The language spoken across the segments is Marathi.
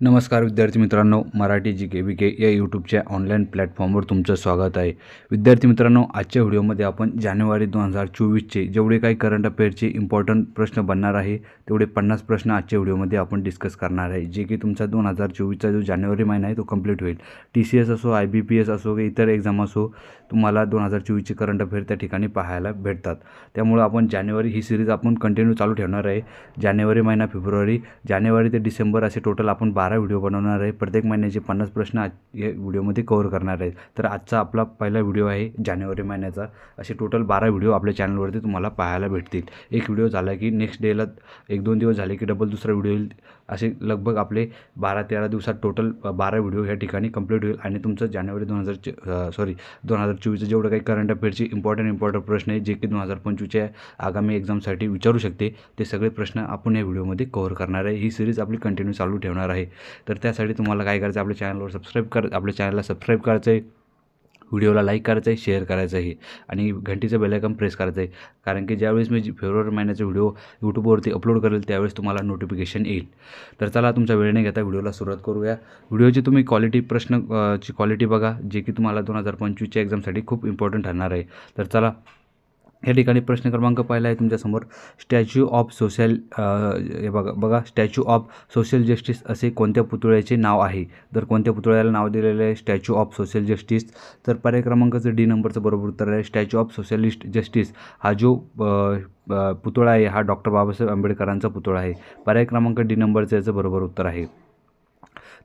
नमस्कार विद्यार्थी मित्रांनो मराठी जी के बी के या यूट्यूबच्या ऑनलाईन प्लॅटफॉर्मवर तुमचं स्वागत आहे. विद्यार्थी मित्रांनो आजच्या व्हिडिओमध्ये आपण जानेवारी दोन हजार चोवीसचे जेवढे काही करंट अफेअरचे इम्पॉर्टंट प्रश्न बनणार आहे तेवढे पन्नास प्रश्न आजच्या व्हिडिओमध्ये आपण डिस्कस करणार आहे. जे की तुमचा दोन हजार चोवीसचा जो जानेवारी महिना आहे तो कंप्लीट होईल. टी सी एस असो आय बी पी एस असो की इतर एक्झाम असो तुम्हाला दोन हजार चोवीसचे करंट अफेअर त्या ठिकाणी पाहायला भेटतात. त्यामुळं आपण जानेवारी ही सिरीज आपण कंटिन्यू चालू ठेवणार आहे. जानेवारी महिना फेब्रुवारी जानेवारी ते डिसेंबर असे टोटल आपण बारा बारा व्हिडिओ बनवणार आहे. प्रत्येक महिन्याचे पन्नास प्रश्न आज या व्हिडिओमध्ये कव्हर करणार आहे. तर आजचा आपला पहिला व्हिडिओ आहे जानेवारी महिन्याचा. असे टोटल बारा व्हिडिओ आपल्या चॅनलवरती तुम्हाला पाहायला भेटतील. एक व्हिडिओ झाला की नेक्स्ट डेला एक दोन दिवस झाले की डबल दुसरा व्हिडिओ येईल. असे लगभग आपले बारा तेरा दिवसात टोटल बारा व्हिडिओ या ठिकाणी कंप्लीट होईल. आणि तुमचं जानेवारी दोन हजार सॉरी दोन हजार चोवीसचं जेवढं काही करंट अफेअरचे इम्पॉर्टंट इम्पॉर्टंट प्रश्न आहे जे की दोन हजार पंचवीसच्या आगामी एक्झामसाठी विचारू शकते ते सगळे प्रश्न आपण या व्हिडिओमध्ये कव्हर करणार आहे. ही सिरीज आपली कंटिन्यू चालू ठेवणार आहे. तर त्यासाठी तुम्हाला काय करायचं आहे आपल्या चॅनलवर सबस्क्राईब कर आपल्या चॅनलला सबस्क्राईब करायचं आहे व्हिडिओला लाईक करायचं आहे शेअर करायचं आहे आणि घंटीचं बेलायकन प्रेस करायचं आहे कारण की ज्यावेळेस मी फेब्रुवारी महिन्याचा व्हिडिओ यूट्यूबवरती अपलोड करेल त्यावेळेस तुम्हाला नोटिफिकेशन येईल. तर चला तुमचा वेळ नाही घेता व्हिडिओला सुरुवात करूया. व्हिडिओची तुम्ही क्वालिटी प्रश्न ची क्वालिटी बघा जे की तुम्हाला दोन हजार पंचवीसच्या एक्झामसाठी खूप इम्पॉर्टंट ठरणार आहे. तर चला या ठिकाणी प्रश्न क्रमांक पहिला आहे तुमच्यासमोर. स्टॅच्यू ऑफ सोशल हे बघा बघा. स्टॅच्यू ऑफ सोशल जस्टिस असे कोणत्या पुतळ्याचे नाव आहे? तर कोणत्या पुतळ्याला नाव दिलेलं आहे? स्टॅच्यू ऑफ सोशल जस्टिस तर पर्याय क्रमांकाचं डी नंबरचं बरोबर उत्तर आहे. स्टॅच्यू ऑफ सोशलिस्ट जस्टिस हा जो पुतळा आहे हा डॉक्टर बाबासाहेब आंबेडकरांचा पुतळा आहे. पर्याय क्रमांक डी नंबरचं याचं बरोबर उत्तर आहे.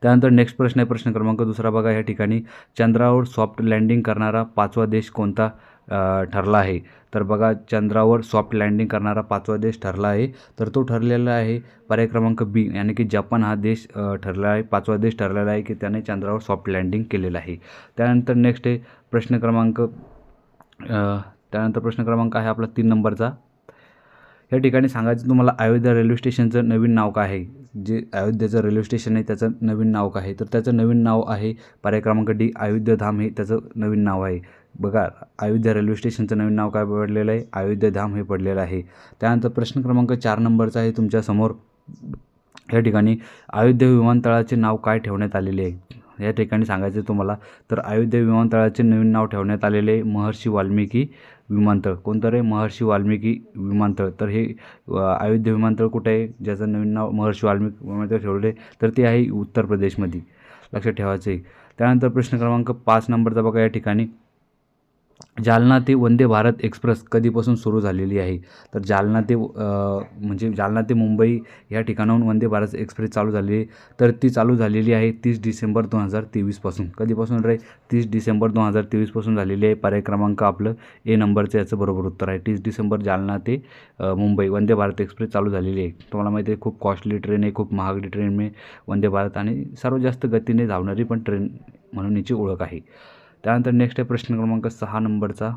त्यानंतर नेक्स्ट प्रश्न आहे. प्रश्न क्रमांक दुसरा बघा. या ठिकाणी चंद्रावर सॉफ्ट लँडिंग करणारा पाचवा देश कोणता? ठरला आहे. तर बघा चंद्रावर सॉफ्ट लँडिंग करणारा पाचवा देश ठरला आहे. तर तो ठरलेला आहे पर्याय क्रमांक बी यानी की जपान हा देश ठरला आहे पाचवा देश ठरलेला आहे की त्याने चंद्रावर सॉफ्ट लँडिंग केलेलं आहे. त्यानंतर नेक्स्ट आहे प्रश्न क्रमांक त्यानंतर प्रश्न क्रमांक आहे आपला तीन नंबरचा. या ठिकाणी सांगायचं तुम्हाला अयोध्या रेल्वे स्टेशनचं नवीन नाव काय आहे? जे अयोध्याचं रेल्वे स्टेशन आहे त्याचं नवीन नाव काय आहे? तर त्याचं नवीन नाव आहे पर्याय क्रमांक डी अयोध्याधाम हे त्याचं नवीन नाव आहे. बघा अयोध्या रेल्वे स्टेशनचं नवीन नाव काय पडलेलं आहे? अयोध्याधाम हे पडलेलं आहे. त्यानंतर प्रश्न क्रमांक चार नंबरचा आहे तुमच्यासमोर या ठिकाणी अयोध्या विमानतळाचे नाव काय ठेवण्यात आलेले आहे? या ठिकाणी सांगायचं तुम्हाला तर अयोध्या विमानतळाचे नवीन नाव ठेवण्यात आलेले आहे महर्षी वाल्मिकी विमानतळ. कोणतं रे? महर्षी वाल्मिकी विमानतळ. तर हे अयोध्या विमानतळ कुठे आहे? ज्याचं नवीन नाव महर्षी वाल्मिकी विमानतळ ठेवले तर ते आहे उत्तर प्रदेशमध्ये. लक्षात ठेवायचं आहे. त्यानंतर प्रश्न क्रमांक पाच नंबरचा बघा या ठिकाणी. जालना ते वंदे भारत एक्सप्रेस कधीपासून सुरू झालेली आहे? तर जालना ते म्हणजे जालना ते मुंबई या ठिकाणाहून वंदे भारत एक्सप्रेस चालू झाली आहे. तर ती चालू झालेली आहे तीस डिसेंबर दोन हजार तेवीसपासून. कधीपासून रे? तीस डिसेंबर दोन हजार तेवीसपासून झालेली आहे पर्याय क्रमांक आपलं ए नंबरचं याचं बरोबर उत्तर आहे. तीस डिसेंबर जालना ते मुंबई वंदे भारत एक्सप्रेस चालू झालेली आहे. तुम्हाला माहिती आहे खूप कॉस्टली ट्रेन आहे खूप महागडी ट्रेन आहे वंदे भारत आणि सर्वात जास्त गतीने धावणारी पण ट्रेन म्हणून याची ओळख आहे. त्यानंतर नेक्स्ट आहे प्रश्न क्रमांक सहा नंबरचा.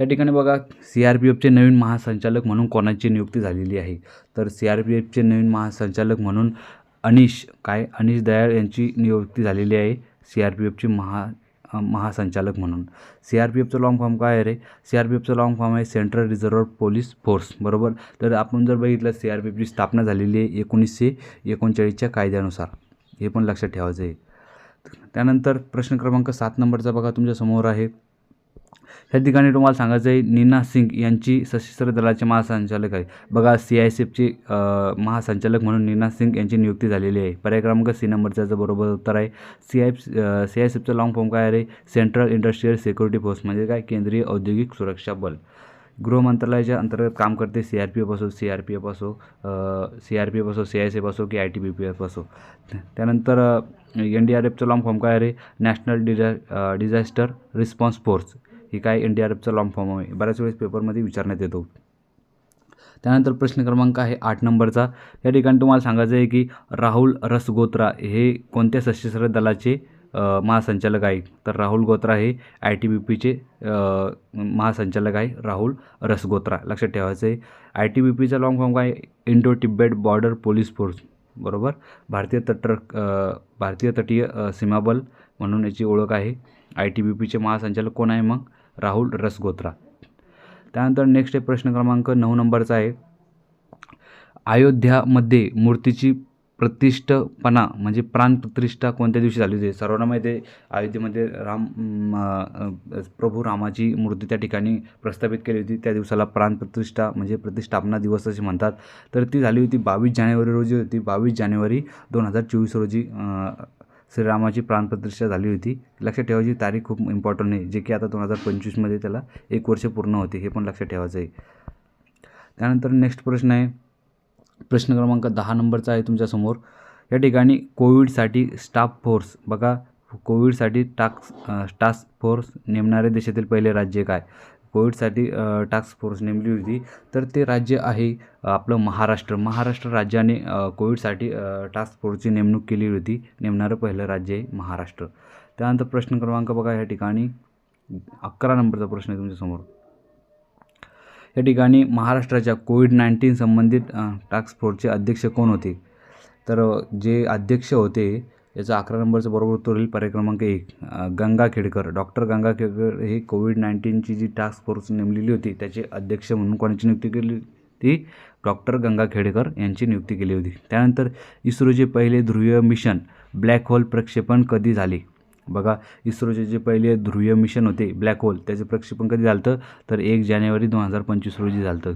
या ठिकाणी बघा सी आर पी एफचे नवीन महासंचालक म्हणून कोणाची नियुक्ती झालेली आहे? तर सी आर पी एफचे नवीन महासंचालक म्हणून अनिश काय? अनिश दयाळ यांची नियुक्ती झालेली आहे सी आर पी एफची महा महासंचालक म्हणून. सी आर पी एफचं लाँग फॉर्म काय आहे रे? सी आर पी एफचं लाँग फॉर्म आहे सेंट्रल रिझर्व्ह पोलीस फोर्स बरोबर? तर आपण जर बघितलं सी आर पी एफची स्थापना झालेली आहे एकोणीसशे एकोणचाळीसच्या कायद्यानुसार. हे पण लक्षात ठेवायचं आहे. त्यानंतर प्रश्न क्रमांक सात नंबरचा बघा तुमच्यासमोर आहे. ह्या ठिकाणी तुम्हाला सांगायचं आहे नीना सिंग यांची सशस्त्र दलाचे महासंचालक आहे. बघा सी आय सी एफचे महासंचालक म्हणून नीना सिंग यांची नियुक्ती झालेली आहे. पर्याय क्रमांक सी नंबरचा याचं बरोबर उत्तर आहे. C I C I C एफचा long form काय आहे? सेंट्रल इंडस्ट्रियल सिक्युरिटी फोर्स म्हणजे काय? केंद्रीय औद्योगिक सुरक्षा बल. गृह मंत्रालयाच्या अंतर्गत काम करते. सी आर पी एफ असो सी आर पी एफ असो सी आर पी एफ असो सी आय एस एफ असो की I T B P F असो. त्यानंतर एन डी आर एफचं लॉन्ग फॉर्म काय आहे नॅशनल डिझा डिझास्टर रिस्पॉन्स फोर्स ही काय एन डी आर एफचा लॉन्ग फॉर्म आहे? बऱ्याच वेळेस पेपरमध्ये विचारण्यात येतो. त्यानंतर प्रश्न क्रमांक आहे आठ नंबरचा. या ठिकाणी तुम्हाला सांगायचं आहे की राहुल रसगोत्रा हे कोणत्या सशस्त्र दलाचे महासंचालक आहे तर राहुल गोत्रा हे आय टी बी पीचे महासंचालक आहे राहुल रसगोत्रा. लक्षात ठेवायचं आहे आय टी बी पीचा लॉंग फॉर्म काय? Indo Tibet border police force बरोबर? भारतीय तट भारतीय तटीय सीमाबल म्हणून याची ओळख आहे. आय टी बी पीचे महासंचालक कोण आहे मग? राहुल रसगोत्रा. त्यानंतर नेक्स्ट आहे प्रश्न क्रमांक नऊ नंबरचा आहे. अयोध्यामध्ये मूर्तीची प्रतिष्ठपणा म्हणजे प्राणप्रतिष्ठा कोणत्या दिवशी झाली होती? सर्वांना माहिती आहे अयोध्येमध्ये राम प्रभू रामाची मूर्ती त्या ठिकाणी प्रस्थापित केली होती. त्या दिवसाला प्राणप्रतिष्ठा म्हणजे प्रतिष्ठापना दिवस असे म्हणतात. तर ती झाली होती बावीस जानेवारी रोजी होती. बावीस जानेवारी दोन हजार चोवीस रोजी श्रीरामाची प्राणप्रतिष्ठा झाली होती. लक्षात ठेवायची तारीख खूप इम्पॉर्टंट आहे जे की आता दोन हजार पंचवीसमध्ये त्याला एक वर्ष पूर्ण होते हे पण लक्षात ठेवायचं आहे. त्यानंतर नेक्स्ट प्रश्न आहे. प्रश्न क्रमांक दहा नंबरचा आहे तुमच्यासमोर. या ठिकाणी कोविडसाठी स्टाफ फोर्स बघा कोविडसाठी टास्क टास्क फोर्स नेमणारे देशातील पहिले राज्य काय? कोविडसाठी टास्क फोर्स नेमली होती. तर ते राज्य आहे आपलं महाराष्ट्र. महाराष्ट्र राज्याने कोविडसाठी टास्क फोर्सची नेमणूक केली होती. नेमणारं पहिलं राज्य आहे महाराष्ट्र. त्यानंतर प्रश्न क्रमांक बघा या ठिकाणी. अकरा नंबरचा प्रश्न आहे तुमच्यासमोर. या ठिकाणी महाराष्ट्राच्या कोविड नाईन्टीन संबंधित टास्क फोर्सचे अध्यक्ष कोण होते? तर जे अध्यक्ष होते याचा अकरा नंबरचं बरोबर उत्तर होईल. पर्याय क्रमांक एक गंगा खेडकर डॉक्टर गंगा खेडकर हे कोविड नाईन्टीनची जी टास्क फोर्स नेमलेली होती त्याचे अध्यक्ष म्हणून कोणाची नियुक्ती केली ती डॉक्टर गंगा खेडकर यांची नियुक्ती केली होती. त्यानंतर इस्रोचे पहिले ध्रुवीय मिशन ब्लॅक होल प्रक्षेपण कधी झाले? बघा इस्रोचे जे पहिले ध्रुवीय मिशन होते ब्लॅक होल त्याचं प्रक्षेपण कधी झालं तर एक जानेवारी दोन हजार पंचवीस रोजी झालं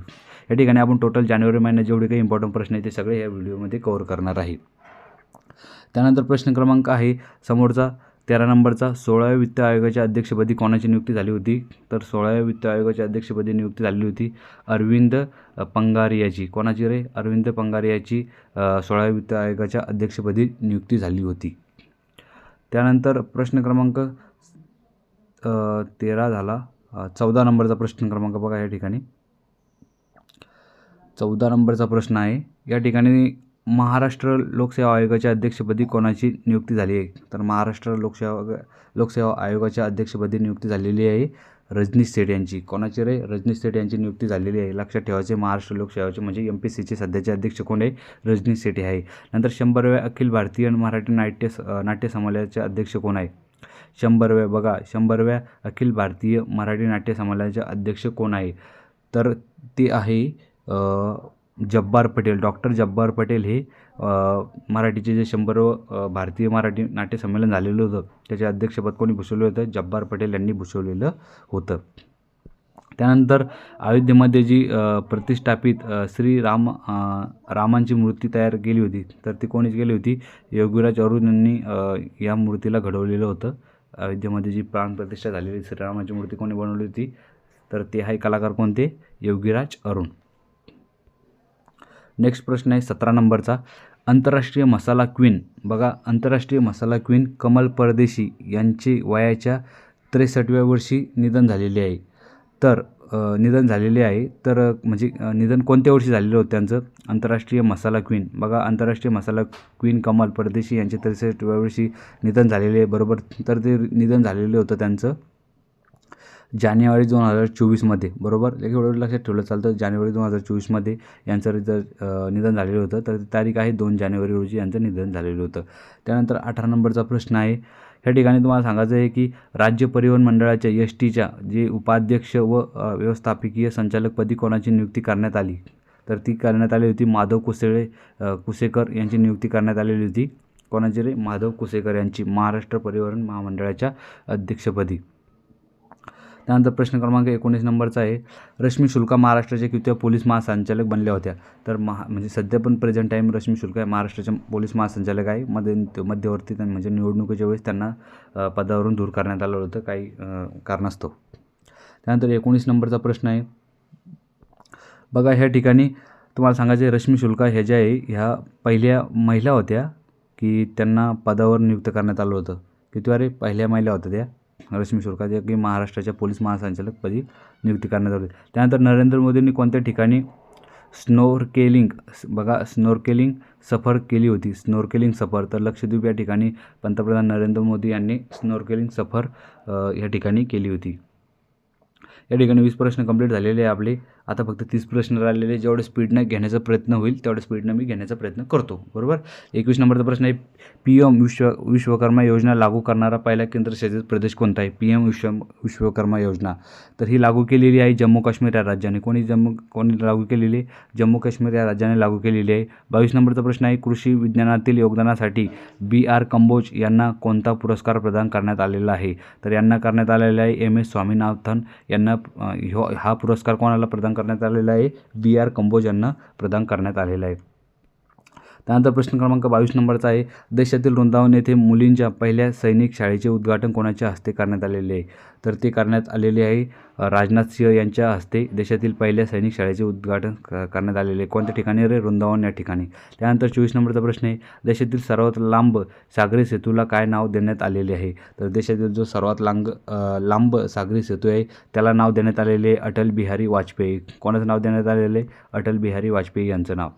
या ठिकाणी आपण टोटल जानेवारी महिन्यात जेवढे काही इम्पॉर्टंट प्रश्न आहेत ते सगळे या व्हिडिओमध्ये कव्हर करणार आहे. त्यानंतर प्रश्न क्रमांक आहे समोरचा तेरा नंबरचा सोळाव्या वित्त आयोगाच्या अध्यक्षपदी कोणाची नियुक्ती झाली होती? तर सोळाव्या वित्त आयोगाच्या अध्यक्षपदी नियुक्ती झालेली होती अरविंद पंगारियाची. कोणाची रे? अरविंद पंगारियाची सोळाव्या वित्त आयोगाच्या अध्यक्षपदी नियुक्ती झाली होती. त्यानंतर प्रश्न क्रमांक तेरा झाला. चौदा नंबरचा प्रश्न क्रमांक बघा या ठिकाणी. चौदा नंबरचा प्रश्न आहे. या ठिकाणी महाराष्ट्र लोकसेवा आयोगाच्या अध्यक्षपदी कोणाची नियुक्ती झाली आहे? तर महाराष्ट्र लोकसेवा लोकसेवा आयोगाच्या अध्यक्षपदी नियुक्ती झालेली आहे. रजनीश सेठ यांची. कोणाची रे? रजनीश सेठ यांची नियुक्ती झालेली आहे. लक्षात ठेवायचे महाराष्ट्र लोकसेवाचे म्हणजे एम पी सीचे सध्याचे अध्यक्ष कोण आहे? रजनीश सेठ आहे. नंतर शंभरव्या अखिल भारतीय मराठी नाट्य स- नाट्य समाजाचे अध्यक्ष कोण आहे? शंभरव्या बघा शंभरव्या अखिल भारतीय मराठी नाट्य समाजाचे अध्यक्ष कोण आहे? तर ते आहे जब्बार पटेल. डॉक्टर जब्बार पटेल हे मराठीचे जे शंभर भारतीय मराठी नाट्य संमेलन झालेलं होतं त्याचे अध्यक्षपद कोणी भूषवलं होतं? जब्बार पटेल यांनी भूषवलेलं होतं. त्यानंतर अयोध्येमध्ये जी प्रतिष्ठापित श्री राम रामांची मूर्ती तयार केली होती तर ती कोणीच केली होती? योगीराज अरुण यांनी या मूर्तीला घडवलेलं होतं. अयोध्येमध्ये जी प्राणप्रतिष्ठा झालेली श्रीरामाची मूर्ती कोणी बनवली होती? तर ते आहे कलाकार कोणते? योगीराज अरुण. नेक्स्ट प्रश्न आहे सतरा नंबरचा. आंतरराष्ट्रीय मसाला क्वीन बघा आंतरराष्ट्रीय मसाला क्वीन कमल परदेशी यांचे वयाच्या त्रेसष्टव्या वर्षी निधन झालेले आहे. तर निधन झालेले आहे. तर म्हणजे निधन कोणत्या वर्षी झालेलं होतं त्यांचं? आंतरराष्ट्रीय मसाला क्वीन बघा आंतरराष्ट्रीय मसाला क्वीन कमल परदेशी यांचे त्रेसष्टव्या वर्षी निधन झालेले आहे. बरोबर? तर ते निधन झालेलं होतं त्यांचं. जानेवारी दोन हजार चोवीसमध्ये बरोबर? एवढं लक्षात ठेवलं चालतं जानेवारी दोन हजार चोवीसमध्ये यांचं रिझल्ट निधन झालेलं होतं. तर ती तारीख आहे दोन जानेवारी रोजी यांचं निधन झालेलं होतं. त्यानंतर अठरा नंबरचा प्रश्न आहे. ह्या ठिकाणी तुम्हाला सांगायचं आहे की राज्य परिवहन मंडळाच्या एस टीच्या जे उपाध्यक्ष व व्यवस्थापकीय संचालकपदी कोणाची नियुक्ती करण्यात आली? तर ती करण्यात आली होती माधव कुसेळे कुसेकर यांची नियुक्ती करण्यात आलेली होती. कोणाची रे? माधव कुसेकर यांची महाराष्ट्र परिवहन महामंडळाच्या अध्यक्षपदी. त्यानंतर प्रश्न क्रमांक एकोणीस नंबरचा आहे. रश्मी शुल्का महाराष्ट्राच्या किती पोलीस महासंचालक बनल्या होत्या तर महा म्हणजे सध्या पण प्रेझेंट टाईम रश्मी शुल्का आहे महाराष्ट्राच्या पोलीस महासंचालक आहे. मध्य मध्यवर्ती म्हणजे निवडणुकीच्या वेळेस त्यांना पदावरून दूर करण्यात आलं होतं. काही कारणास्तव. त्यानंतर एकोणीस नंबरचा प्रश्न आहे. बघा ह्या ठिकाणी तुम्हाला सांगायचं रश्मी शुल्का ह्या ज्या आहे ह्या पहिल्या महिला होत्या की त्यांना पदावर नियुक्त करण्यात आलं होतं. किती वारे? पहिल्या महिला होत्या त्या. रश्मी शुल्का की महाराष्ट्राच्या पोलीस महासंचालकपदी नियुक्ती करण्यात आली त्यानंतर नरेंद्र मोदींनी कोणत्या ठिकाणी स्नोरकेलिंग बघा स्नोरकेलिंग सफर केली होती? स्नोरकेलिंग सफर तर लक्षद्वीप या ठिकाणी पंतप्रधान नरेंद्र मोदी यांनी स्नोरकेलिंग सफर या ठिकाणी केली होती. या ठिकाणी वीस प्रश्न कंप्लीट झालेले आहे आपले. आता फक्त तीस प्रश्न राहिलेले जेवढे स्पीडनं घेण्याचा प्रयत्न होईल तेवढ्या स्पीडनं मी घेण्याचा प्रयत्न करतो. बरोबर? एकवीस नंबरचा प्रश्न आहे पी एम विश्व विश्वकर्मा योजना लागू करणारा पहिला केंद्रशासित प्रदेश कोणता आहे? पी एम विश्व विश्वकर्मा योजना. तर ही लागू केलेली आहे जम्मू काश्मीर या राज्याने. कोणी जम्मू कोणी लागू केलेली आहे? जम्मू काश्मीर या राज्याने लागू केलेली आहे. बावीस नंबरचा प्रश्न आहे कृषी विज्ञानातील योगदानासाठी बी आर कंबोज यांना कोणता पुरस्कार प्रदान करण्यात आलेला आहे? तर यांना करण्यात आलेला आहे एम एस स्वामीनाथन. यांना ह्यो हा पुरस्कार कोणाला प्रदान करण्यात आलेला आहे. बी आर कंबोज यांना प्रदान करण्यात आलेला आहे. त्यानंतर प्रश्न क्रमांक बावीस नंबरचा आहे देशातील वृंदावन येथे मुलींच्या पहिल्या सैनिक शाळेचे उद्घाटन कोणाच्या हस्ते करण्यात आलेले आहे? तर ते करण्यात आलेले आहे राजनाथ सिंह यांच्या हस्ते देशातील पहिल्या सैनिक शाळेचे उद्घाटन क- करण्यात आलेले आहे. कोणत्या ठिकाणी रे? वृंदावन या ठिकाणी. त्यानंतर चोवीस नंबरचा प्रश्न आहे देशातील सर्वात लांब सागरी सेतूला काय नाव देण्यात आलेले आहे? तर देशातील जो सर्वात लांग लांब सागरी सेतू आहे त्याला नाव देण्यात आलेले आहे अटल बिहारी वाजपेयी. कोणाचं नाव देण्यात आलेलं आहे? अटल बिहारी वाजपेयी यांचं नाव.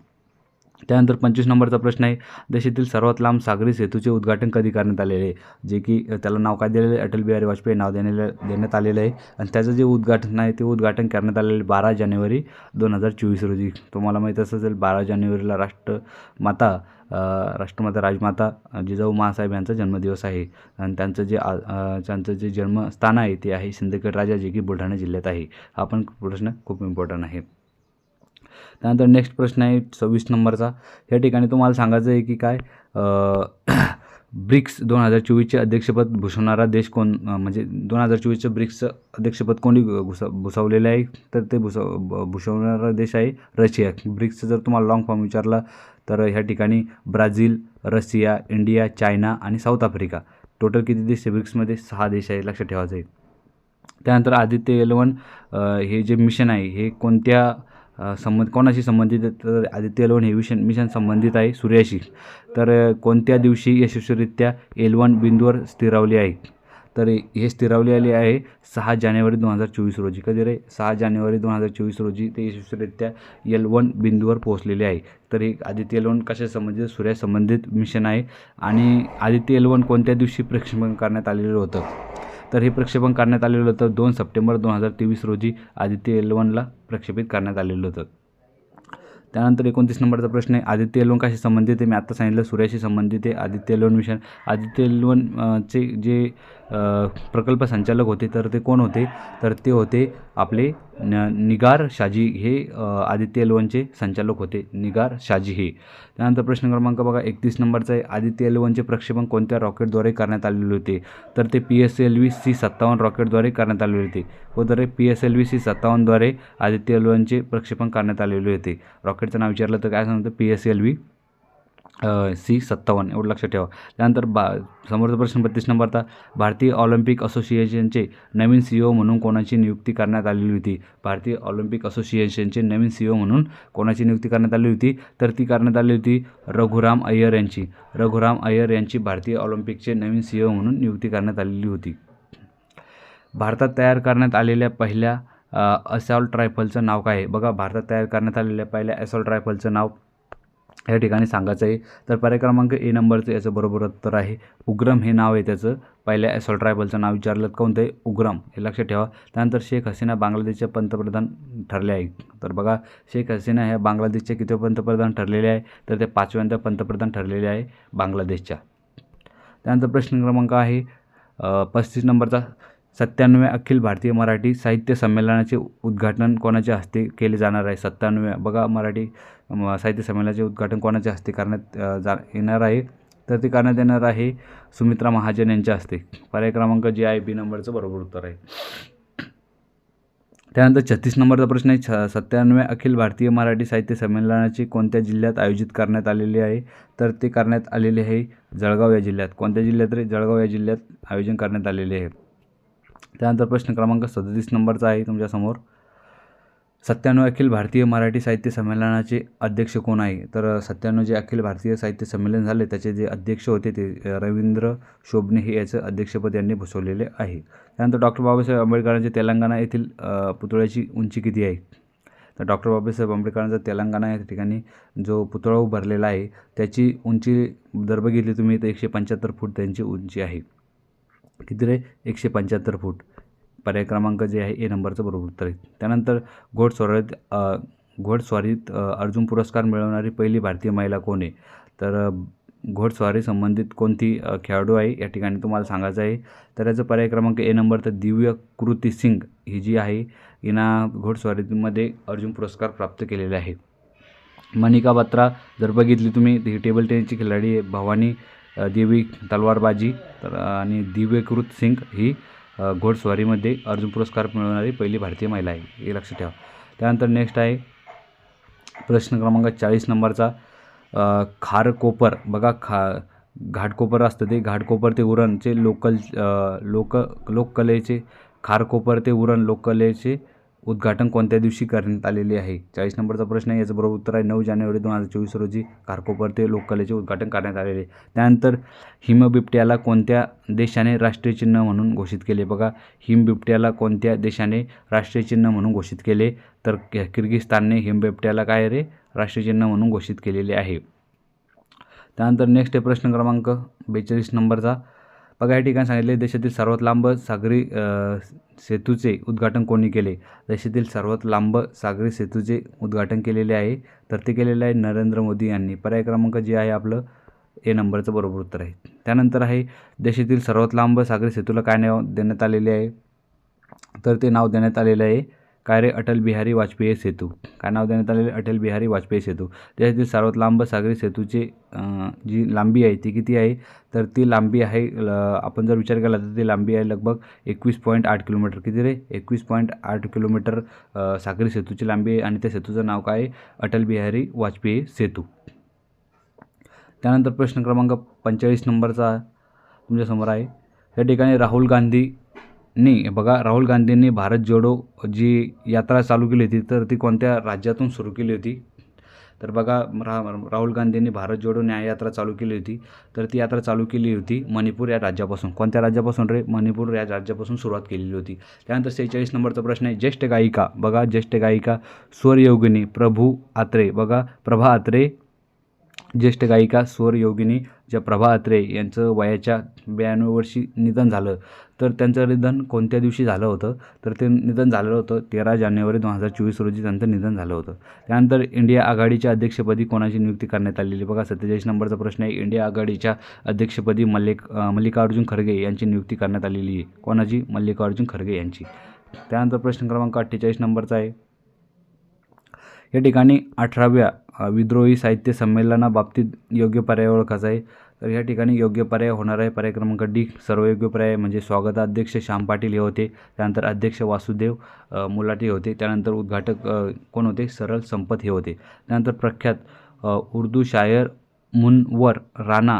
त्यानंतर पंचवीस नंबरचा प्रश्न आहे देशातील सर्वात लांब सागरी सेतूचे उद्घाटन कधी करण्यात आलेले आहे? जे की त्याला नाव काय दिलेलं आहे? अटल बिहारी वाजपेयी नाव देण्याला देण्यात आलेलं आहे. आणि त्याचं जे उद्घाटन आहे ते उद्घाटन करण्यात आलेलं आहे बारा जानेवारी दोन हजार चोवीस रोजी. तुम्हाला माहीत असेल बारा जानेवारीला राष्ट्रमाता राष्ट्रमाता राजमाता जिजाऊ महासाहेब यांचा जन्मदिवस आहे. आणि त्यांचं जे आ- त्यांचं जे जन्मस्थान आहे ते आहे सिंदखेड राजा जे की बुलढाणा जिल्ह्यात आहे. हा पण प्रश्न खूप इम्पॉर्टंट आहे. त्यानंतर नेक्स्ट प्रश्न आहे सव्वीस नंबरचा. या ठिकाणी तुम्हाला सांगायचं आहे की काय ब्रिक्स दोन हजार चोवीसचे अध्यक्षपद भूषवणारा देश कोण म्हणजे दोन हजार चोवीसचं ब्रिक्सचं अध्यक्षपद कोणी भुसा भुसावलेलं आहे? तर ते भूसव भुसवणारा भूषवणारा देश आहे रशिया. ब्रिक्सचं जर तुम्हाला लॉंग फॉर्म विचारला तर ह्या ठिकाणी ब्राझील रशिया इंडिया चायना आणि साऊथ आफ्रिका. टोटल किती देश आहे ब्रिक्समध्ये? सहा देश आहे लक्षात ठेवायचं आहे. त्यानंतर आदित्य एलेवन हे जे मिशन आहे हे कोणत्या संबंध कोणाशी संबंधित आहे? तर आदित्य एलेवन हे मिशन मिशन संबंधित आहे सूर्याशी. तर कोणत्या दिवशी यशस्वीरित्या एलवन बिंदूवर स्थिरावली आहे? तर हे स्थिरावली आली आहे सहा जानेवारी दोन हजार चोवीस रोजी. कधी रे? सहा जानेवारी दोन हजार चोवीस रोजी ते यशस्वीरित्या एल वन बिंदूवर पोहोचलेले आहे. तर हे आदित्य एल वन कशा संबंधित? सूर्या संबंधित मिशन आहे. आणि आदित्य एल वन कोणत्या दिवशी प्रक्षेपण करण्यात आलेलं होतं? तर हे प्रक्षेपण करण्यात आलेलं होतं. दोन सप्टेंबर दोन हजार तेवीस रोजी आदित्य एल वनला प्रक्षेपित करण्यात आलेलं होतं. त्यानंतर एकोणतीस नंबरचा प्रश्न आहे. आदित्य एलवनकाशी कशी संबंधित आहे? मी आत्ता सांगितलं सूर्याशी संबंधित आहे. Aditya L one mission Aditya एलवनचे चे जे प्रकल्प संचालक होते तर ते कोण होते? तर ते होते आपले न निगार शाजी हे आदित्य एलवनचे संचालक होते. निगार शाजी हे. त्यानंतर प्रश्न क्रमांक बघा एकतीस नंबरचा आहे. आदित्य एलवनचे प्रक्षेपण कोणत्या रॉकेटद्वारे करण्यात आलेले होते? तर ते P S L V C सत्तावन्न रॉकेटद्वारे करण्यात आलेले होते. व तर P S L V C सत्तावन्नद्वारे Aditya एलवनचे प्रक्षेपण करण्यात आलेले होते. रॉकेटचं नाव विचारलं तर काय सांगतं? P S L V C सत्तावन्न एवढं लक्षात ठेवा. त्यानंतर बा समोरचा प्रश्न बत्तीस नंबरचा भारतीय ऑलिम्पिक असोसिएशनचे नवीन सी ओ म्हणून कोणाची नियुक्ती करण्यात आलेली होती? भारतीय ऑलिम्पिक असोसिएशनचे नवीन सी ओ म्हणून कोणाची नियुक्ती करण्यात आली होती? तर ती करण्यात आली होती रघुराम अय्यर यांची. रघुराम अय्यर यांची भारतीय ऑलिम्पिकचे नवीन सी ओ म्हणून नियुक्ती करण्यात आलेली होती. भारतात तयार करण्यात आलेल्या पहिल्या असॉल्ट रायफलचं नाव काय आहे? बघा भारतात तयार करण्यात आलेल्या पहिल्या असॉल्ट रायफलचं नाव या ठिकाणी सांगायचं आहे तर पर्याय क्रमांक ए नंबरचं याचं बरोबर उत्तर आहे. उग्रम हे नाव आहे त्याचं. पहिल्या असॉल्ट ट्रायबलचं नाव विचारलं तर कोणतं आहे? उग्रम. हे लक्षात ठेवा. त्यानंतर शेख हसीना बांगलादेशच्या पंतप्रधान ठरले आहे. तर बघा शेख हसीना ह्या बांगलादेशच्या किती पंतप्रधान ठरलेले आहे? तर ते पाचव्यांदा पंतप्रधान ठरलेले आहे बांगलादेशच्या. त्यानंतर प्रश्न क्रमांक आहे पस्तीस नंबरचा. सत्त्याण्णव्या अखिल भारतीय मराठी साहित्य संमेलनाचे उद्घाटन कोणाच्या हस्ते केले जाणार आहे? सत्त्याण्णव्या बघा मराठी साहित्य संमेलनाचे उद्घाटन कोणाच्या हस्ते करण्यात जा येणार आहे? तर ते करण्यात येणार आहे सुमित्रा महाजन यांच्या हस्ते. पर्याय क्रमांक जे आहे बी नंबरचं बरोबर उत्तर आहे. त्यानंतर छत्तीस नंबरचा प्रश्न आहे. छ सत्त्याण्णव्या अखिल भारतीय मराठी साहित्य संमेलनाचे कोणत्या जिल्ह्यात आयोजित करण्यात आलेले आहे? तर ते करण्यात आलेले आहे जळगाव या जिल्ह्यात. कोणत्या जिल्ह्यात रे? जळगाव या जिल्ह्यात आयोजन करण्यात आलेले आहे. त्यानंतर प्रश्न क्रमांक सदतीस नंबरचा आहे तुमच्यासमोर सत्त्याण्णव अखिल भारतीय मराठी साहित्य संमेलनाचे अध्यक्ष कोण आहे? तर सत्त्याण्णव जे अखिल भारतीय साहित्य संमेलन झाले त्याचे जे अध्यक्ष होते ते रवींद्र शोभणे हे याचं अध्यक्षपद यांनी भूषवलेले आहे. त्यानंतर डॉक्टर बाबासाहेब आंबेडकरांचे तेलंगणा येथील पुतळ्याची उंची किती आहे? तर डॉक्टर बाबासाहेब आंबेडकरांचा तेलंगणा या ठिकाणी जो पुतळा उभारलेला आहे त्याची उंची जर बघितली तुम्ही तर एकशे पंच्याहत्तर फूट त्यांची उंची आहे. किती रे एकशे पंच्याहत्तर फूट. पर्याय क्रमांक जे आहे ए नंबरचं बरोबर उत्तर आहे. त्यानंतर घोडस्वारीत घोडस्वारीत अर्जुन पुरस्कार मिळवणारी पहिली भारतीय महिला कोण आहे? तर घोडस्वारी संबंधित कोणती खेळाडू आहे? या ठिकाणी तुम्हाला सांगायचं आहे. तर याचं पर्याय क्रमांक ए नंबर तर दिव्य कृती सिंग ही जी आहे हिना घोडस्वारीमध्ये अर्जुन पुरस्कार प्राप्त केलेले आहे. मनिका बत्रा जर बघितली तुम्ही ती टेबल टेनिसची खिलाडी आहे. भवानी देवी तलवारबाजी तर आणि दिव्यकृत सिंग ही घोडस्वारीमध्ये अर्जुन पुरस्कार मिळवणारी पहिली भारतीय महिला आहे हे लक्षात ठेवा. त्यानंतर नेक्स्ट आहे प्रश्न क्रमांक चाळीस नंबरचा खारकोपर. बघा खा घाटकोपर असतं ते घाटकोपर ते उरणचे लोकल लोक लोककलेचे खारकोपर ते उरण लोककलेचे उद्घाटन कोणत्या दिवशी करण्यात आलेले आहे? चाळीस नंबरचा प्रश्न आहे. याचं बरोबर उत्तर आहे. नऊ जानेवारी दोन हजार चोवीस रोजी खारकोपर ते लोककलेचे उद्घाटन करण्यात आलेले त्यानंतर हिमबिबट्याला कोणत्या देशाने राष्ट्रीय चिन्ह म्हणून घोषित केले? बघा हिमबिबट्याला कोणत्या देशाने राष्ट्रीय चिन्ह म्हणून घोषित केले? तर किर्गिस्तानने हिमबिबट्याला काय रे? राष्ट्रीय चिन्ह म्हणून घोषित केलेले आहे. त्यानंतर नेक्स्ट आहे प्रश्न क्रमांक बेचाळीस नंबरचा. बघा या ठिकाणी सांगितले देशातील सर्वात लांब सागरी सेतूचे उद्घाटन कोणी केले? देशातील सर्वात लांब सागरी सेतूचे उद्घाटन केलेले आहे. तर ते केलेले आहे नरेंद्र मोदी यांनी. पर्याय क्रमांक जे आहे आपलं ए नंबरचं बरोबर उत्तर आहे. त्यानंतर आहे देशातील सर्वात लांब सागरी सेतूला काय नाव देण्यात आलेले आहे? तर ते नाव देण्यात आलेलं आहे काय रे? अटल बिहारी वाजपेयी सेतू. काय नाव देण्यात आलेले अटल बिहारी वाजपेयी सेतू. त्यासाठी सर्वात लांब सागरी सेतूची जी लांबी आहे ती किती आहे? तर ती लांबी आहे ल- आपण जर विचार केला तर ती लांबी आहे लगभग एकवीस पॉईंट आठ किलोमीटर. किती रे? एकवीस पॉईंट आठ किलोमीटर सागरी सेतूची लांबी आहे आणि त्या सेतूचं नाव काय आहे? अटल बिहारी वाजपेयी सेतू. त्यानंतर प्रश्न क्रमांक पंचेचाळीस नंबरचा तुमच्यासमोर आहे. त्या ठिकाणी राहुल गांधी नाही बघा राहुल गांधींनी भारत जोडो जी यात्रा चालू केली होती तर ती कोणत्या राज्यातून सुरू केली होती? तर बघा रा राहुल गांधींनी भारत जोडो न्याय यात्रा चालू केली होती तर ती यात्रा चालू केली होती मणिपूर या राज्यापासून. कोणत्या राज्यापासून रे? मणिपूर या राज्यापासून सुरुवात केलेली होती. त्यानंतर सेहेचाळीस नंबरचा प्रश्न आहे ज्येष्ठ गायिका बघा ज्येष्ठ गायिका स्वरयोगिनी प्रभू आत्रे बघा प्रभा आत्रे ज्येष्ठ गायिका स्वर योगिनी ज्या प्रभा अत्रे यांचं वयाच्या ब्याण्णव वर्षी निधन झालं तर त्यांचं निधन कोणत्या दिवशी झालं होतं? तर ते निधन झालेलं होतं तेरा जानेवारी दोन हजार चोवीस रोजी त्यांचं निधन झालं होतं. त्यानंतर इंडिया आघाडीच्या अध्यक्षपदी कोणाची नियुक्ती करण्यात आलेली? बघा सत्तेचाळीस नंबरचा प्रश्न आहे. इंडिया आघाडीच्या अध्यक्षपदी मल्लिक मल्लिकार्जुन खरगे यांची नियुक्ती करण्यात आलेली आहे. कोणाची? मल्लिकार्जुन खरगे यांची. त्यानंतर प्रश्न क्रमांक अठ्ठेचाळीस नंबरचा आहे. या ठिकाणी अठराव्या विद्रोही साहित्य संमेलनाबाबतीत योग्य पर्याय ओळखाचा आहे. तर या ठिकाणी योग्य पर्याय होणार आहे. पर्याय क्रमांक डी सर्व योग्य पर्याय म्हणजे स्वागताध्यक्ष श्याम पाटील हे होते. त्यानंतर अध्यक्ष वासुदेव मुलाटी होते. त्यानंतर उद्घाटक कोण होते? सरळ संपत हे होते. त्यानंतर प्रख्यात उर्दू शायर मुनवर राणा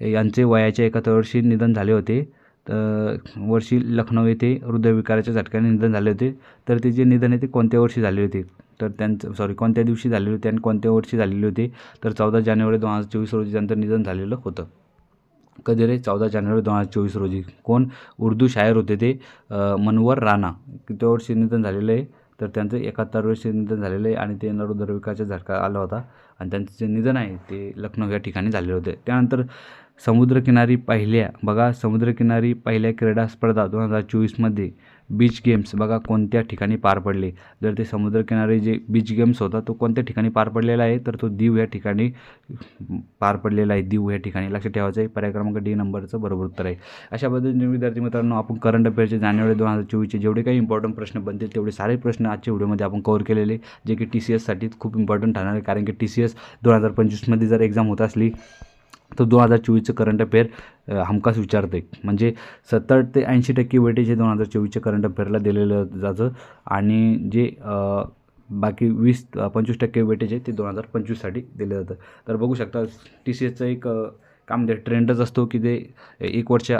यांचे वयाच्या एकाहत्तर वर्षी निधन झाले होते. तर वर्षी लखनौ येथे हृदयविकाराच्या झटक्याने निधन झाले होते. तर ते जे निधन आहे ते कोणत्या वर्षी झाले होते? तर त्यांचं सॉरी कोणत्या दिवशी झालेले होते आणि कोणत्या वर्षी झालेले होते? तर चौदा जानेवारी दोन हजार चोवीस रोजी त्यांचं निधन झालेलं होतं. कधी रे? चौदा जानेवारी दोन हजार चोवीस रोजी. कोण? उर्दू शायर होते ते मनवर राणा. किती वर्षी निधन झालेलं आहे. तर त्यांचं एकाहत्तर वर्षी निधन झालेलं आहे आणि ते नरोदरविकाच्या झटका आला होता. आणि त्यांचं जे निधन आहे ते लखनौ या ठिकाणी झालेलं होते. त्यानंतर समुद्रकिनारी पहिल्या बघा समुद्रकिनारी पहिल्या क्रीडा स्पर्धा दोन हजार चोवीसमध्ये बीच गेम्स बघा कोणत्या ठिकाणी पार पडले. जर ते समुद्रकिनारी जे बीच गेम्स होता तो कोणत्या ठिकाणी पार पडलेला आहे? तर तो दीव या ठिकाणी पार पडलेला आहे. दीव या ठिकाणी. लक्षात ठेवायचं आहे पर्याय क्रमांक डी नंबरचं बरोबर उत्तर आहे. अशा पद्धतीने विद्यार्थी मित्रांनो आपण करंट अफेअरचे जानेवारी दोन हजार चोवीसचे जेवढे काही इम्पॉर्टंट प्रश्न बनतील तेवढे सारे प्रश्न आजच्या व्हिडिओमध्ये आपण कवर केलेले जे की टी सी एससाठी खूप इम्पॉर्टंट ठरणार आहे. कारण की टी सी एस दोन हजार पंचवीसमध्ये जर एक्झाम होत असली तर दोन हजार चोवीसचं करंट अफेअर हमखास विचारते म्हणजे सत्तर ते ऐंशी टक्के वेटेज हे दोन हजार चोवीसच्या करंट अफेअरला दिलेलं जातं. आणि जे बाकी वीस पंचवीस टक्के वेटेज आहे ते दोन हजार पंचवीससाठी दिलं जातं. तर बघू शकता टी सी एसचं एक काय म्हणते ट्रेंडच असतो की ते एक वर्षा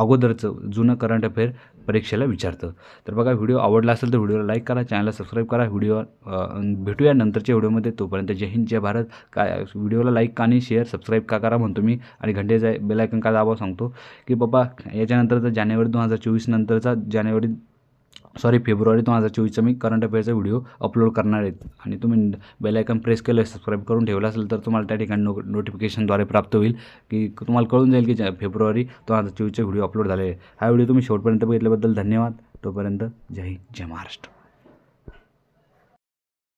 अगोदरचं जुनं करंट अफेअर परीक्षेला विचारतं. तर बघा व्हिडिओ आवडला असेल तर व्हिडिओला लाईक करा चॅनलला सबस्क्राईब करा. व्हिडिओ भेटूया नंतरच्या व्हिडिओमध्ये. तोपर्यंत जय हिंद जय भारत. काय व्हिडिओला लाईक आणि शेअर सबस्क्राईब का करा म्हणतो मी. आणि घंटेचा बेलायकन का दाबाव सांगतो. की बाबा याच्यानंतरचा जानेवारी दोन हजार चोवीस नंतरचा जानेवारी सॉरी फेब्रुवारी दोन हजार चोवीसचा मी करंट अफेअरचा व्हिडिओ अपलोड करणार आहेत आणि तुम्ही बेलायकन प्रेस केलं सबस्क्राईब करून ठेवलं असेल तर तुम्हाला त्या ठिकाणी नो नोटिफिकेशनद्वारे प्राप्त होईल की तुम्हाला कळून जाईल की फेब्रुवारी दोन हजार चोवीसचे व्हिडिओ अपलोड झाले. आहे हा व्हिडिओ तुम्ही शेवटपर्यंत बघितल्याबद्दल धन्यवाद. तोपर्यंत जय हिंद जय महाराष्ट्र.